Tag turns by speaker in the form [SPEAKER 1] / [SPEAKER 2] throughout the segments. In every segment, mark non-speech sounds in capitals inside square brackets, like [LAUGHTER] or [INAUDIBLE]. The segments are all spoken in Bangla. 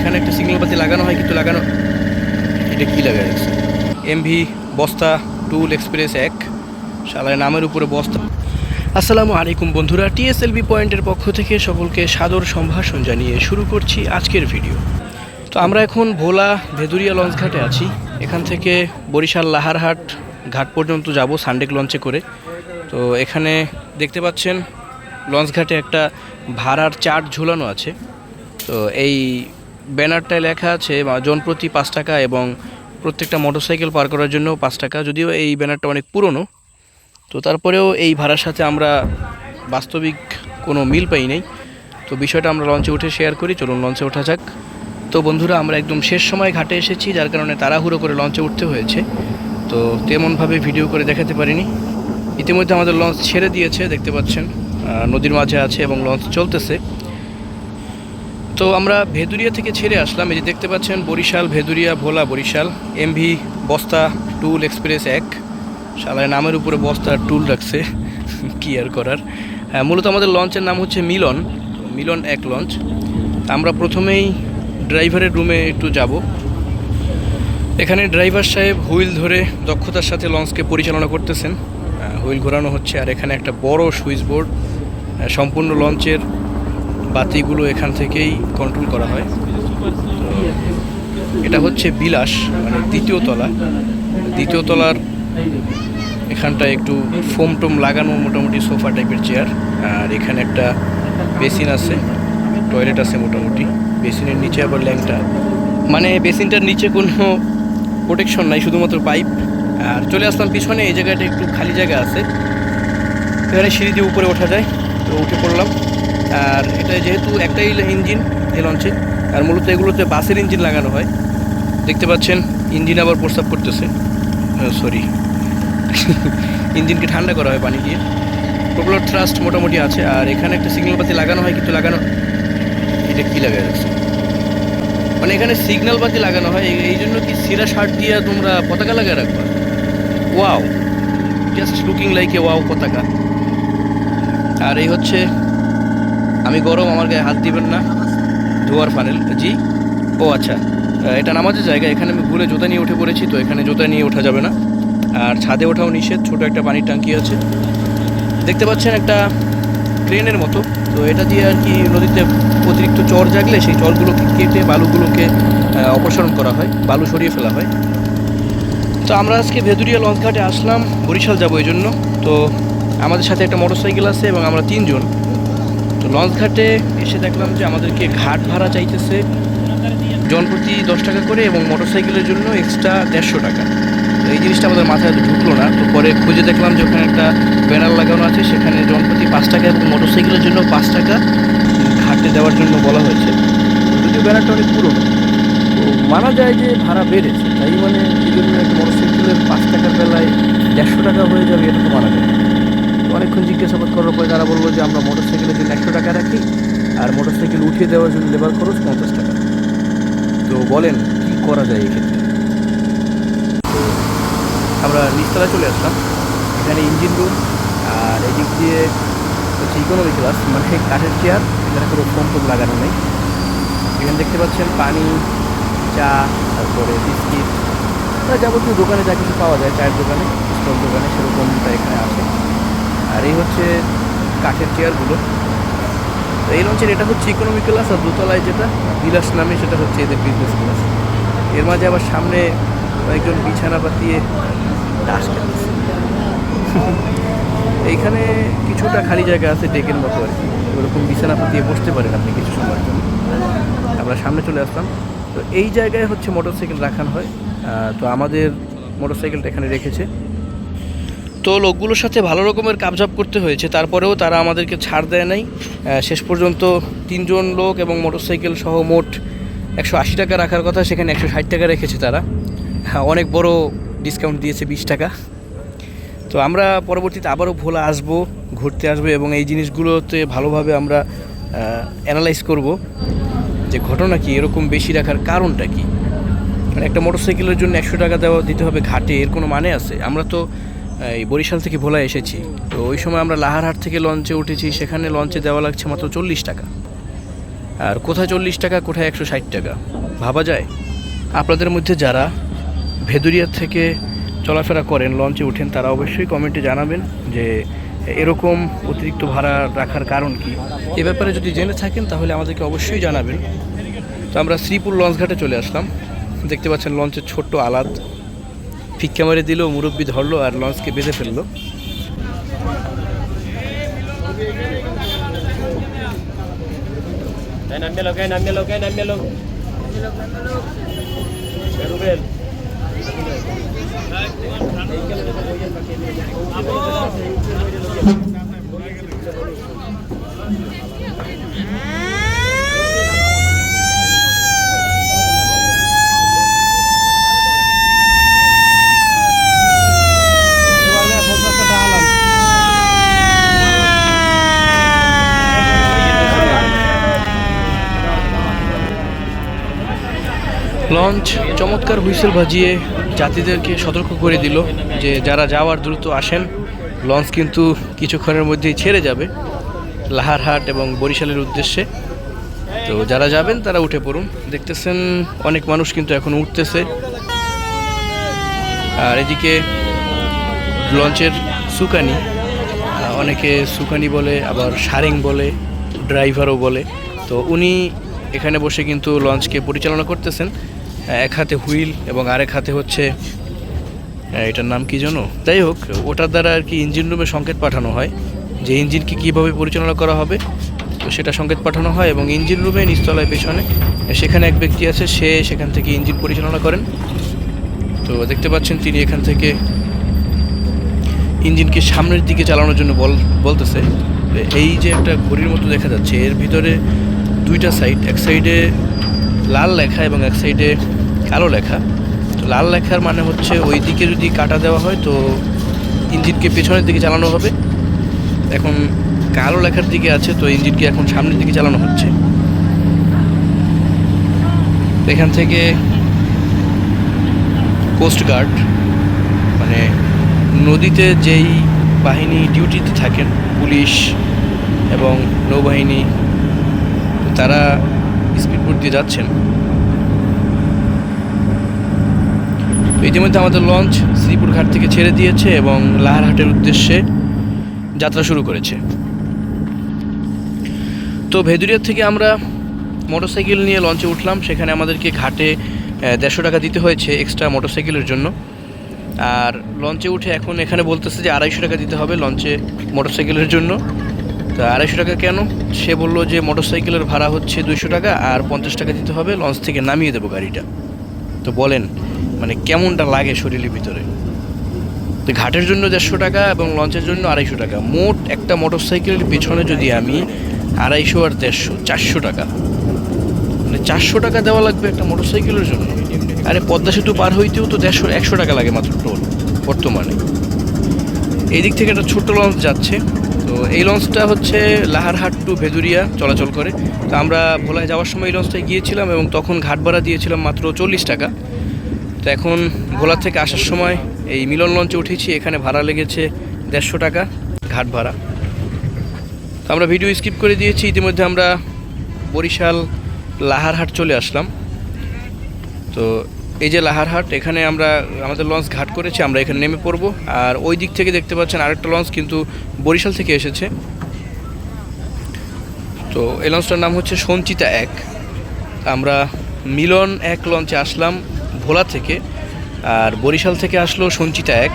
[SPEAKER 1] এখানে একটা সিগন্যাল বাতি লাগানো হয়, কিন্তু লাগানো এটা কী লাগা আছে এমভি বস্তা টুল এক্সপ্রেস এক শালায় নামের উপরে বস্তা। আসসালামু আলাইকুম বন্ধুরা টিএসএলবি পয়েন্টের পক্ষ থেকে সকলকে সাদর সম্ভাষণ জানিয়ে শুরু করছি আজকের ভিডিও। তো আমরা এখন ভোলা ভেদুরিয়া লঞ্চ ঘাটে আছি। এখান থেকে বরিশাল লাহারহাট ঘাট পর্যন্ত যাব সানডেক লঞ্চে করে। তো এখানে দেখতে পাচ্ছেন, লঞ্চ ঘাটে একটা ভাড়ার চার্ট ঝুলানো আছে। তো এই ব্যানারটায় লেখা আছে বা- জনপ্রতি পাঁচ টাকা এবং প্রত্যেকটা মোটরসাইকেল পার করার জন্য পাঁচ টাকা। যদিও এই ব্যানারটা অনেক পুরনো, তো তারপরেও এই ভাড়ার সাথে আমরা বাস্তবিক কোনো মিল পাই নাই। তো বিষয়টা আমরা লঞ্চে উঠে শেয়ার করি, চলুন লঞ্চে ওঠা যাক। তো বন্ধুরা, আমরা একদম শেষ সময় ঘাটে এসেছি, যার কারণে তাড়াহুড়ো করে লঞ্চে উঠতে হয়েছে। তো তেমনভাবে ভিডিও করে দেখাতে পারিনি। ইতিমধ্যে আমাদের লঞ্চ ছেড়ে দিয়েছে, দেখতে পাচ্ছেন। নদীর মাঝে আছে এবং লঞ্চ চলতেছে। তো আমরা ভেদুরিয়া থেকে ছেড়ে আসলাম। এই যে দেখতে পাচ্ছেন, বরিশাল, ভেদুরিয়া, ভোলা, বরিশাল। এমভি বস্তা টুল এক্সপ্রেস এক। শালায় নামের উপরে বস্তা টুল রাখছে। কি আর করার? হ্যাঁ মূলত আমাদের লঞ্চের নাম হচ্ছে মিলন। মিলন এক লঞ্চ। আমরা প্রথমেই ড্রাইভারের রুমে একটু যাব। এখানে ড্রাইভার সাহেব হুইল ধরে দক্ষতার সাথে লঞ্চকে পরিচালনা করতেছেন। হুইল ঘোরানো হচ্ছে। আর এখানে একটা বড় সুইচ বোর্ড সম্পূর্ণ লঞ্চের বাতিগুলো এখান থেকেই কন্ট্রোল করা হয়। এটা হচ্ছে বিলাস মানে দ্বিতীয় তলা। দ্বিতীয় তলার এখানটায় একটু ফোম টোম লাগানো মোটামুটি সোফা টাইপের চেয়ার। আর এখানে একটা বেসিন আছে, টয়লেট আছে মোটামুটি। বেসিনের নিচে আবার ল্যাংটা। মানে বেসিনটার নিচে কোনো প্রোটেকশন নাই, শুধুমাত্র পাইপ। আর চলে আসলাম পিছনে, এই জায়গাটা একটু খালি জায়গা আছে। এখানে সিঁড়ি দিয়ে উপরে ওঠা যায়, তো উঠে পড়লাম। আর এটা যেহেতু একটাই ইঞ্জিন, এই লঞ্চে আর মূলত এগুলোতে বাসের ইঞ্জিন লাগানো হয়। দেখতে পাচ্ছেন, ইঞ্জিন আবার প্রস্তাব করতেছে। সরি [LAUGHS] ইঞ্জিনকে ঠান্ডা করা হয় পানি দিয়ে। প্রবলার থ্রাস্ট মোটামুটি আছে, আর এখানে একটা সিগন্যাল বাতি লাগানো হয়, কিন্তু লাগানো এটা কী লাগা যাচ্ছে মানে এখানে সিগন্যাল বাতি লাগানো হয়, এই- জন্য কি সিরা শার্ট দিয়ে তোমরা পতাকা লাগিয়ে রাখবা? Wow just looking like a wow পতাকা। আর এই হচ্ছে আমি গরম আমার গায়ে হাত দিবেন না। ধোয়ার ফানেল, জি। ও আচ্ছা। এটা নামাজের জায়গা, এখানে আমি ভুলে জুতা নিয়ে উঠে পড়েছি, তো এখানে জুতা নিয়ে ওঠা যাবে না। আর ছাদে ওঠাও নিষেধ, ছোট একটা পানির ট্যাঙ্কি আছে। দেখতে পাচ্ছেন একটা ট্রেনের মতো, তো এটা দিয়ে আর কি নদীতে অতিরিক্ত চর জাগলে সেই চরগুলোকে কেটে বালুগুলোকে অপসারণ করা হয়, বালু সরিয়ে ফেলা হয়। তো আমরা আজকে ভেদুরিয়া লঞ্চ ঘাটে আসলাম, বরিশাল যাব এই জন্য। তো আমাদের সাথে একটা মোটরসাইকেল আছে এবং আমরা তিনজন। তো লঞ্চ ঘাটে এসে দেখলাম যে আমাদেরকে ঘাট ভাড়া চাইতেছে জনপ্রতি দশ টাকা করে এবং মোটরসাইকেলের জন্য এক্সট্রা দেড়শো টাকা। তো এই জিনিসটা আমাদের মাথায় ঢুকলো না। তো পরে খুঁজে দেখলাম যে ওখানে একটা ব্যানার লাগানো আছে, সেখানে জনপ্রতি পাঁচ টাকা এবং মোটরসাইকেলের জন্য পাঁচ টাকা ঘাটে দেওয়ার জন্য বলা হয়েছে। যদিও ব্যানারটা অনেক পুরনো, তো মানা যায় যে ভাড়া বেড়েছে। তাই মানে এই জন্য একটা মোটরসাইকেলের পাঁচ টাকার বেলায় দেড়শো টাকা হয়ে যাবে এটা তো মানা যায়। অনেকক্ষণ জিজ্ঞাসাবাদ করার পরে তারা বলল যে আমরা মোটরসাইকেলের জন্য একশো টাকা রাখি আর মোটরসাইকেল উঠিয়ে দেওয়ার জন্য লেবার খরচ পঞ্চাশ টাকা। তো বলেন, কি করা যায় এক্ষেত্রে? আমরা নিচতলায় চলে আসলাম। এখানে ইঞ্জিন রুম আর এদিক দিয়ে হচ্ছে ইকোনমি ক্লাস মানে কাঠের চেয়ার এখানে কোনো ফোম টোম লাগানো নেই। এখানে দেখতে পাচ্ছেন পানি, চা, তারপরে বিস্কিট যাবতীয় দোকানে যা কিছু পাওয়া যায়, চায়ের দোকানে, স্টল দোকানে সেরকমটা এখানে আছে। আর এই হচ্ছে কাঠের চেয়ারগুলো তো এই লঞ্চের এটা হচ্ছে ইকোনমি ক্লাস আর দোতলায় যেটা, বিলাস নামে সেটা হচ্ছে এদের বিজনেস ক্লাস এর মাঝে আবার সামনে কয়েকজন বিছানা পাতিয়ে খেলছে এইখানে কিছুটা খালি জায়গা আছে ডেকের মতো আর কি। ওরকম বিছানা পাতিয়ে বসতে পারেন আপনি কিছু সময়ের জন্য। আমরা সামনে চলে আসলাম। তো এই জায়গায় হচ্ছে মোটরসাইকেল রাখানো হয়। তো আমাদের মোটরসাইকেলটা এখানে রেখেছে। তো লোকগুলোর সাথে ভালো রকমের কাবজাব করতে হয়েছে। তারপরেও তারা আমাদেরকে ছাড় দেয় নাই। শেষ পর্যন্ত তিনজন লোক এবং মোটরসাইকেল সহ মোট একশো আশি টাকা রাখার কথা সেখানে একশো ষাট টাকা রেখেছে তারা। হ্যাঁ, অনেক বড় ডিসকাউন্ট দিয়েছে বিশ টাকা। তো আমরা পরবর্তীতে আবারও ভোলা আসব ঘুরতে আসব এবং এই জিনিসগুলোতে ভালোভাবে আমরা অ্যানালাইজ করব যে ঘটনা কি এরকম বেশি রাখার কারণটা কি। মানে একটা মোটরসাইকেলের জন্য একশো টাকা দেওয়া দিতে হবে ঘাটে এর কোনো মানে আছে? আমরা তো এই বরিশাল থেকে ভোলায় এসেছি। তো ওই সময় আমরা লাহারহাট থেকে লঞ্চে উঠেছি, সেখানে লঞ্চে দেওয়া লাগছে মাত্র চল্লিশ টাকা। আর কোথায় চল্লিশ টাকা, কোথায় একশো ষাট টাকা? ভাবা যায়? আপনাদের মধ্যে যারা ভেদুরিয়া থেকে চলাফেরা করেন, লঞ্চে উঠেন তারা অবশ্যই কমেন্টে জানাবেন যে এরকম অতিরিক্ত ভাড়া রাখার কারণ কি। এ ব্যাপারে যদি জেনে থাকেন, তাহলে আমাদেরকে অবশ্যই জানাবেন। তো আমরা শ্রীপুর লঞ্চ ঘাটে চলে আসলাম। দেখতে পাচ্ছেন লঞ্চের ছোট্ট আলাদ। ফিক্কা মারে দিল মুরব্বী ধরলো আর লঞ্চকে বেঁধে ফেলল।
[SPEAKER 2] Thank লোক নামিয়ে লোক নামিয়ে লোক রুবেল
[SPEAKER 1] লঞ্চ চমৎকার হুইসেল বাজিয়ে যাত্রীদেরকে সতর্ক করে দিল যে যারা যাওয়ার দ্রুত আসেন, লঞ্চ কিন্তু কিছুক্ষণের মধ্যেই ছেড়ে যাবে লাহারহাট এবং বরিশালের উদ্দেশ্যে। তো যারা যাবেন, তারা উঠে পড়ুন। দেখতেছেন অনেক মানুষ কিন্তু এখন উঠতেছে। আর এদিকে লঞ্চের সুকানি অনেকে সুকানি বলে, আবার সারেং বলে, ড্রাইভারও বলে। তো উনি এখানে বসে কিন্তু লঞ্চকে পরিচালনা করতেছেন। এক হাতে হুইল এবং আরেক হাতে হচ্ছে এটার নাম কি জানো? যাই হোক, ওটার দ্বারা আর কি ইঞ্জিন রুমে সংকেত পাঠানো হয়। যে ইঞ্জিনকে কীভাবে পরিচালনা করা হবে, তো সেটা সংকেত পাঠানো হয় এবং ইঞ্জিন রুমে নিচতলায় পেছনে সেখানে এক ব্যক্তি আছে, সে সেখান থেকে ইঞ্জিন পরিচালনা করেন। তো দেখতে পাচ্ছেন তিনি এখান থেকে ইঞ্জিনকে সামনের দিকে চালানোর জন্য বল, বলতেছে। এই যে একটা ঘড়ির মতো দেখা যাচ্ছে, এর ভিতরে দুইটা সাইড এক সাইডে লাল লেখা এবং এক সাইডে কালো লেখা। তো লাল লেখার মানে হচ্ছে ওই দিকে যদি কাটা দেওয়া হয় তো ইঞ্জিনকে পেছনের দিকে চালানো হবে। এখন কালো লেখার দিকে আছে তো ইঞ্জিনকে এখন সামনের দিকে চালানো হচ্ছে। এখান থেকে কোস্টগার্ড মানে নদীতে যেই বাহিনী ডিউটিতে থাকেন, পুলিশ এবং নৌবাহিনী তারা স্পিডবোট দিয়ে যাচ্ছেন। ইতিমধ্যে আমাদের লঞ্চ শ্রীপুর ঘাট থেকে ছেড়ে দিয়েছে এবং লাহারহাটের উদ্দেশ্যে যাত্রা শুরু করেছে। তো ভেদুরিয়া থেকে আমরা মোটরসাইকেল নিয়ে লঞ্চে উঠলাম। সেখানে আমাদেরকে ঘাটে দেড়শো টাকা দিতে হয়েছে এক্সট্রা মোটরসাইকেলের জন্য। আর লঞ্চে উঠে এখন এখানে বলতেছে যে আড়াইশো টাকা দিতে হবে লঞ্চে মোটরসাইকেলের জন্য। তো আড়াইশো টাকা কেন? সে বলল যে মোটরসাইকেলের ভাড়া হচ্ছে দুইশো টাকা আর পঞ্চাশ টাকা দিতে হবে, লঞ্চ থেকে নামিয়ে দেবো গাড়িটা। তো বলেন মানে কেমনটা লাগে শরীরের ভিতরে? তো ঘাটের জন্য দেড়শো টাকা এবং লঞ্চের জন্য আড়াইশো টাকা। মোট একটা মোটরসাইকেলের পেছনে যদি আমি আড়াইশো আর দেড়শো, চারশো টাকা। মানে চারশো টাকা দেওয়া লাগবে একটা মোটরসাইকেলের জন্য। আরে পদ্মা সেতু পার হইতেও তো দেড়শো, একশো টাকা লাগে মাত্র টোল বর্তমানে। এই দিক থেকে একটা ছোট্ট লঞ্চ যাচ্ছে। তো এই লঞ্চটা হচ্ছে লাহারহাট টু ভেদুরিয়া চলাচল করে। তো আমরা ভোলায় যাওয়ার সময় এই লঞ্চটায় গিয়েছিলাম এবং তখন ঘাট ভাড়া দিয়েছিলাম মাত্র চল্লিশ টাকা। তো এখন ভোলা থেকে আসার সময় এই মিলন লঞ্চে উঠেছি, এখানে ভাড়া লেগেছে দেড়শো টাকা ঘাট ভাড়া তো আমরা ভিডিও স্কিপ করে দিয়েছি, ইতিমধ্যে আমরা বরিশাল লাহারহাট চলে আসলাম। তো এই যে লাহারহাট এখানে আমরা, আমাদের লঞ্চ ঘাট করেছি, আমরা এখানে নেমে পড়ব। আর ওই দিক থেকে দেখতে পাচ্ছেন আরেকটা লঞ্চ কিন্তু বরিশাল থেকে এসেছে। তো এই লঞ্চটার নাম হচ্ছে সঞ্চিতা এক। আমরা মিলন এক লঞ্চে আসলাম ভোলা থেকে, আর বরিশাল থেকে আসলো সঞ্চিতা এক।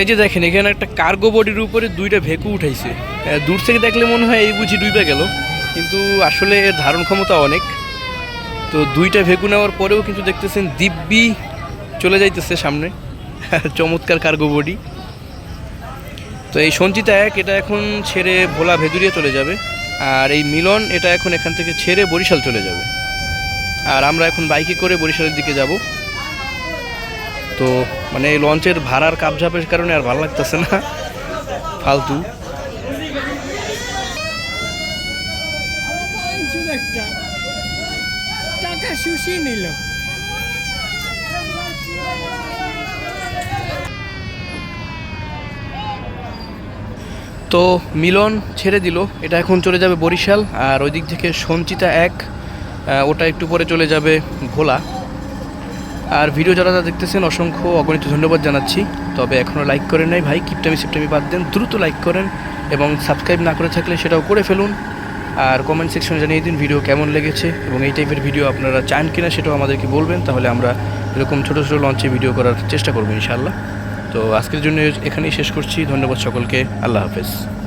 [SPEAKER 1] এই যে দেখেন, এখানে একটা কার্গো বডির উপরে দুইটা ভেকু উঠাইছে। দূর থেকে দেখলে মনে হয় এই বুঝি ডুবে গেল, কিন্তু আসলে এর ধারণ ক্ষমতা অনেক। তো দুইটা ভেকু নেওয়ার পরেও কিন্তু দেখতেছেন দিব্যি চলে যাইতেছে সামনে, [LAUGHS] চমৎকার কার্গো বডি তো এই সঞ্চিতা এক, এটা এখন ছেড়ে ভোলা ভেদুরিয়া চলে যাবে, আর এই মিলন এটা এখন এখান থেকে ছেড়ে বরিশাল চলে যাবে। আর আমরা এখন বাইকে করে বরিশালের দিকে যাব। তো মানে এই লঞ্চের ভাড়ার কাপঝাপের কারণে আর ভালো লাগতেছে না। ফালতু।
[SPEAKER 3] টাকা শুষিয়ে নিল।
[SPEAKER 1] তো মিলন ছেড়ে দিল এটা এখন চলে যাবে বরিশাল আর ওই দিক থেকে সঞ্চিতা এক ওটা একটু পরে চলে যাবে ভোলা। আর ভিডিও যারা যারা দেখতেছেন, অসংখ্য অগণিত ধন্যবাদ জানাচ্ছি। তবে এখনও লাইক করেন নাই। ভাই, কিপটামি সিপটামি বাদ দেন, দ্রুত লাইক করেন এবং সাবস্ক্রাইব না করে থাকলে সেটাও করে ফেলুন। আর কমেন্ট সেকশনে জানিয়ে দিন ভিডিও কেমন লেগেছে এবং এই টাইপের ভিডিও আপনারা চান কিনা সেটাও আমাদেরকে বলবেন। তাহলে আমরা এরকম ছোটো ছোটো লঞ্চে ভিডিও করার চেষ্টা করব ইনশাআল্লাহ। তো আজকের জন্য এখানেই শেষ করছি। ধন্যবাদ সকলকে। আল্লাহ হাফেজ।